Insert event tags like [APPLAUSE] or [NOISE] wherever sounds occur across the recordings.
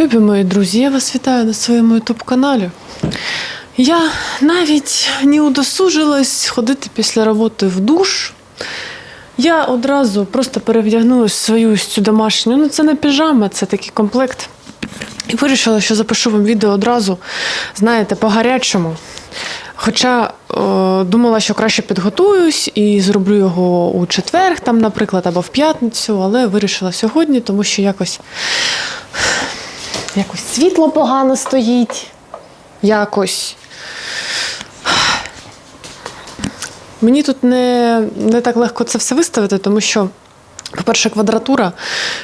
Любі мої друзі, я вас вітаю на своєму ютуб-каналі. Я навіть не удосужилась ходити після роботи в душ. Я одразу просто перевдягнулася в свою цю домашню. Ну, це не піжама, це такий комплект. І вирішила, що запишу вам відео одразу, знаєте, по-гарячому. Хоча е, думала, що краще підготуюсь і зроблю його у четвер, там, наприклад, або в п'ятницю, але вирішила сьогодні, тому що якось Якось світло погано стоїть. Якось. Мені тут не, не так легко це все виставити, тому що, по-перше, квадратура.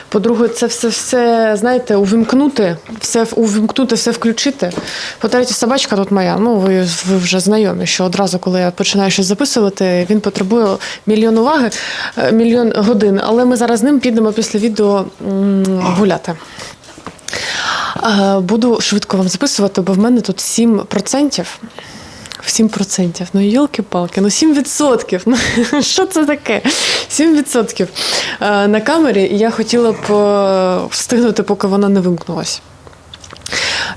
По-друге, це все, все, знаєте, увімкнути, все увімкнути, все включити. По-третє, собачка тут моя. Ну, ви, ви вже знайомі, що одразу, коли я починаю щось записувати, він потребує мільйон уваги, е, мільйон годин. Але ми зараз з ним підемо після відео гуляти. Е, Буду швидко вам записувати, бо в мене тут 7%. 7%. Ну, йолки-палки, ну 7%. Ну, [LAUGHS] що це таке? 7% Е, на камері, я хотіла б е, встигнути, поки вона не вимкнулась.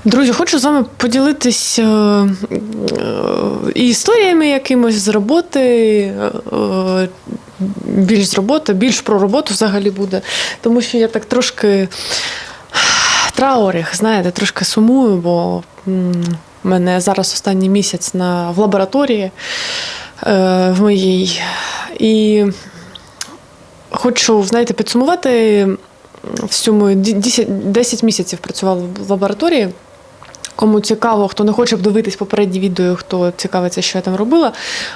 Друзі, хочу з вами поділитись і історіями якимось з роботи, більш з роботи, більш про роботу взагалі буде. Тому що я так трошки траурих, знаєте, трошки сумую, бо в мене зараз останній місяць на, в лабораторії е, в моїй. І хочу, знаєте, підсумувати всю мою 10 10 місяців працювала в лабораторії. Кому цікаво, хто не хоче дивитись попередні відео, хто цікавиться, що я там робила.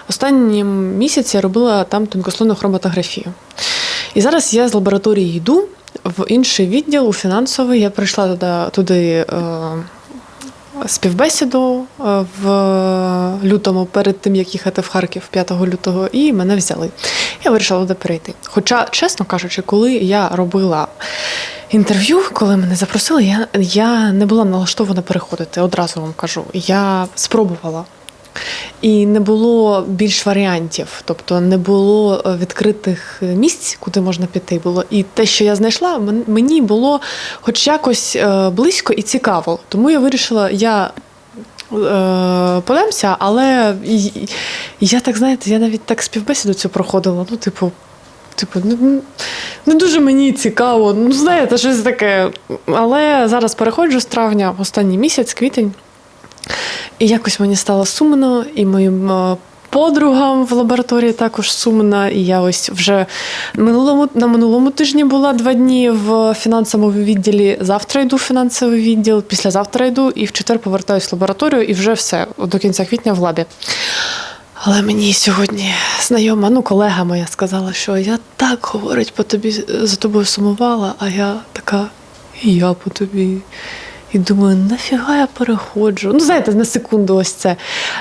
Останні місяці я робила там тонкослойну хроматографію. І зараз я з лабораторії йду в інший відділ, у фінансовий. Я прийшла туди, туди е, співбесіду е, в лютому, перед тим, як їхати в Харків 5 лютого, і мене взяли. Я вирішила туди перейти. Хоча, чесно кажучи, коли я робила інтерв'ю, коли мене запросили, я, я не була налаштована переходити, одразу вам кажу. Я спробувала. І не було більш варіантів, тобто не було е, відкритих місць, куди можна піти. Було і те, що я знайшла, мені було хоч якось е, близько і цікаво. Тому я вирішила, я е, подамся, але я так знаєте, я навіть так співбесіду цю проходила. Ну, типу, типу, ну, не дуже мені цікаво. Ну, знаєте, щось таке. Але зараз переходжу з травня, останній місяць, квітень. І якось мені стало сумно, і моїм е, подругам в лабораторії також сумно. І я ось вже минулому, на минулому тижні була два дні в фінансовому відділі. Завтра йду в фінансовий відділ, післязавтра йду, і в четвер повертаюсь в лабораторію, і вже все до кінця квітня в лабі. Але мені сьогодні знайома, ну, колега моя сказала, що я так говорить по тобі за тобою сумувала, а я така, і я по тобі. І думаю, нафіга я переходжу. Ну, знаєте, на секунду, ось це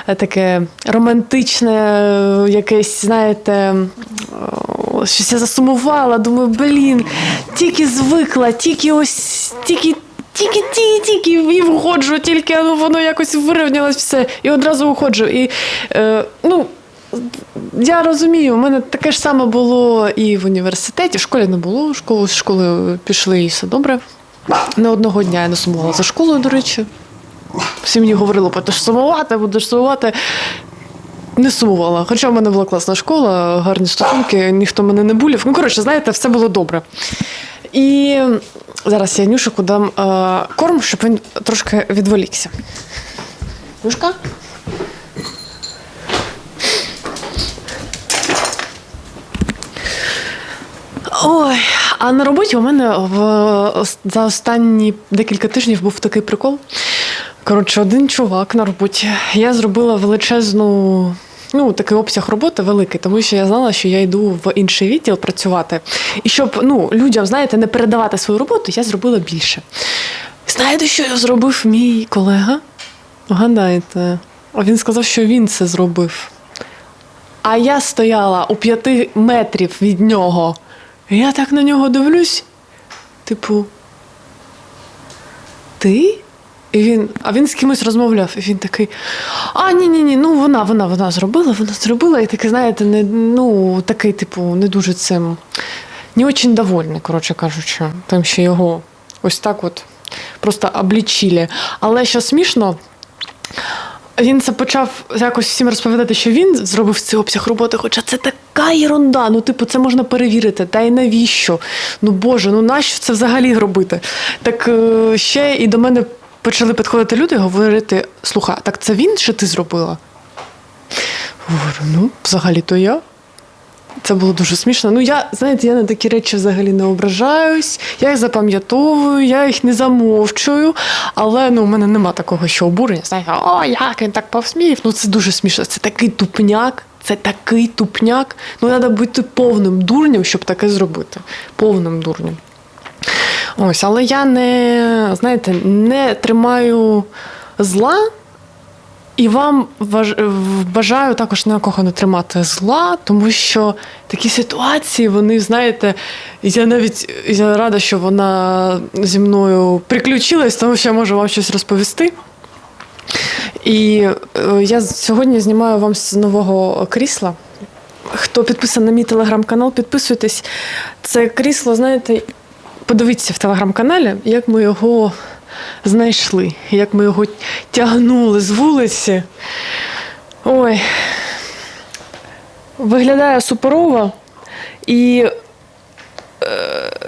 е, таке романтичне, е, якесь, знаєте, щось я засумувала. Думаю, блін, тільки звикла, тільки ось, тільки. Тільки, тільки, тільки і виходжу, тільки ну, воно якось вирівнялось все, і одразу уходжу. І, е, ну, я розумію, у мене таке ж саме було і в університеті. В школі не було, школу, з школи пішли і все добре. Не одного дня я не сумувала за школою, до речі. Всі мені говорили, будеш сумувати, будеш сумувати. Не сумувала. Хоча в мене була класна школа, гарні стосунки, ніхто мене не булів. Ну, коротше, знаєте, все було добре. І зараз я Нюшику дам е, корм, щоб він трошки відволікся. Нюшка? Ой, а на роботі у мене в, за останні декілька тижнів був такий прикол. Коротше, один чувак на роботі. Я зробила величезну, ну, такий обсяг роботи великий, тому що я знала, що я йду в інший відділ працювати. І щоб ну, людям, знаєте, не передавати свою роботу, я зробила більше. Знаєте, що я зробив мій колега? Гадайте. Він сказав, що він це зробив. А я стояла у п'яти метрів від нього. Я так на нього дивлюсь, типу, ти? І він, а він з кимось розмовляв, і він такий: А, ні, ні, ну вона, вона, вона зробила, вона зробила, і такий, знаєте, не, ну, такий, типу, не дуже цим, не очень довольний, коротше кажучи, тим, що його ось так от просто облічили. Але що смішно, він це почав якось всім розповідати, що він зробив цей обсяг роботи, хоча це така ерунда. Ну, типу, це можна перевірити. Та й навіщо? Ну боже, ну нащо це взагалі робити? Так е, ще і до мене почали підходити люди і говорити: слухай, так це він чи ти зробила? Говорю, ну, взагалі-то я. Це було дуже смішно. Ну, я, знаєте, я на такі речі взагалі не ображаюсь, я їх запам'ятовую, я їх не замовчую. Але ну, у мене нема такого, що обурення. Знаєте, о, як він так повсмів. Ну, це дуже смішно. Це такий тупняк, це такий тупняк. Ну, треба бути повним дурнем, щоб таке зробити. Повним дурнем. Ось, але я не, знаєте, не тримаю зла. І вам бажаю також на кого не тримати зла, тому що такі ситуації, вони, знаєте, я навіть я рада, що вона зі мною приключилась, тому що я можу вам щось розповісти. І е, я сьогодні знімаю вам з нового крісла. Хто підписаний на мій телеграм-канал, підписуйтесь. Це крісло, знаєте, подивіться в телеграм-каналі, як ми його знайшли, як ми його тягнули з вулиці. Ой. Виглядає суперово. І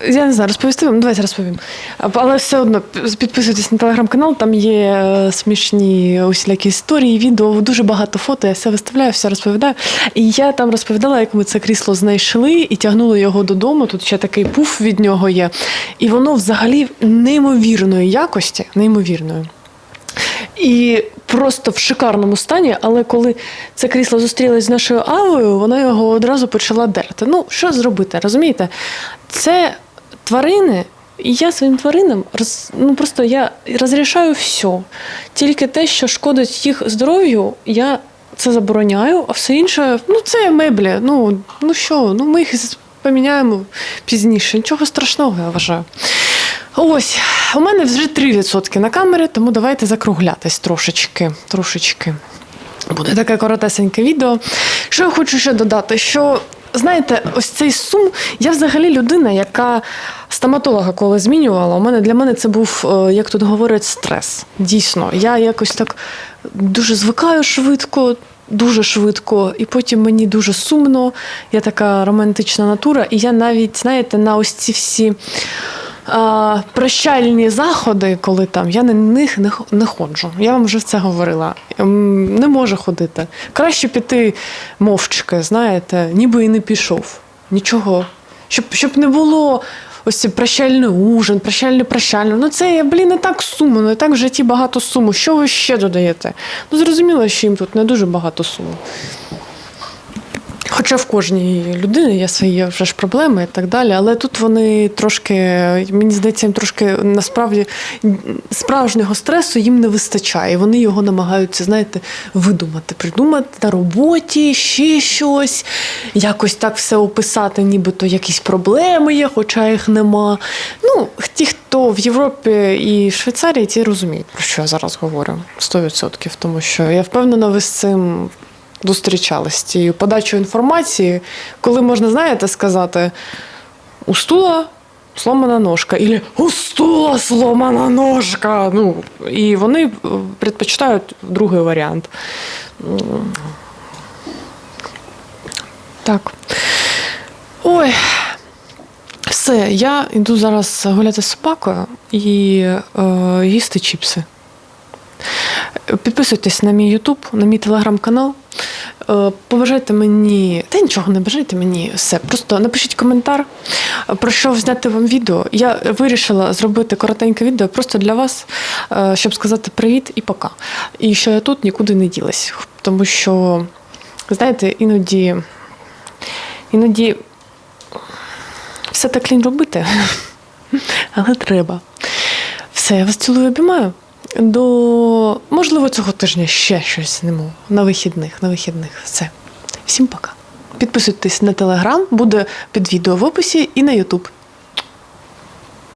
я не знаю, розповісти вам, давайте розповім. Але все одно підписуйтесь на телеграм-канал, там є е, смішні усілякі історії, відео, дуже багато фото, я все виставляю, все розповідаю. І я там розповідала, як ми це крісло знайшли і тягнули його додому. Тут ще такий пуф від нього є. І воно взагалі неймовірної якості, неймовірної. І просто в шикарному стані, але коли це крісло зустрілось з нашою авою, вона його одразу почала дерти. Ну, що зробити, розумієте? Це тварини, і я своїм тваринам роз, ну, просто я розрішаю все. Тільки те, що шкодить їх здоров'ю, я це забороняю, а все інше, ну це меблі. Ну, ну що, ну ми їх поміняємо пізніше. Нічого страшного, я вважаю. Ось, у мене вже 3% на камері, тому давайте закруглятись трошечки. трошечки. Буде таке коротесеньке відео. Що я хочу ще додати? Що, знаєте, ось цей сум, я взагалі людина, яка стоматолога коли змінювала, у мене для мене це був, е, як тут говорять, стрес. Дійсно, я якось так дуже звикаю швидко. Дуже швидко, і потім мені дуже сумно. Я така романтична натура, і я навіть, знаєте, на ось ці всі а, прощальні заходи, коли там я на них не, не ходжу. Я вам вже це говорила. Ем, Не можу ходити. Краще піти мовчки, знаєте, ніби і не пішов. Нічого. Щоб, щоб не було ось цей прощальний ужин, прощальний прощальний. Ну це, блін, не так сумно, і так в житті багато суму. Що ви ще додаєте? Ну, зрозуміло, що їм тут не дуже багато суму. Хоча в кожній людини є свої вже ж проблеми і так далі, але тут вони трошки, мені здається, їм трошки насправді справжнього стресу їм не вистачає. Вони його намагаються, знаєте, видумати, придумати на роботі, ще щось, якось так все описати, нібито якісь проблеми є, хоча їх нема. Ну, ті, хто в Європі і в Швейцарії, ті розуміють, про що я зараз говорю. 100%. Тому що я впевнена, ви з цим зустрічались з цією подачою інформації, коли можна, знаєте, сказати у стула сломана ножка, або у стула сломана ножка. Ну, і вони е, предпочитають другий варіант. Так. Ой. Все, я йду зараз гуляти з собакою і е, їсти чіпси. Підписуйтесь на мій Ютуб, на мій телеграм-канал. Е, Побажайте мені, та нічого не бажайте мені все. Просто напишіть коментар, про що зняти вам відео. Я вирішила зробити коротеньке відео просто для вас, е, щоб сказати привіт і пока. І що я тут нікуди не ділась. Тому що, знаєте, іноді, іноді все так лінь робити, [LAUGHS] але треба. Все, я вас цілую обіймаю. До можливо цього тижня ще щось зніму на вихідних. На вихідних. Все. Всім пока. Підписуйтесь на телеграм, буде під відео в описі і на Ютуб.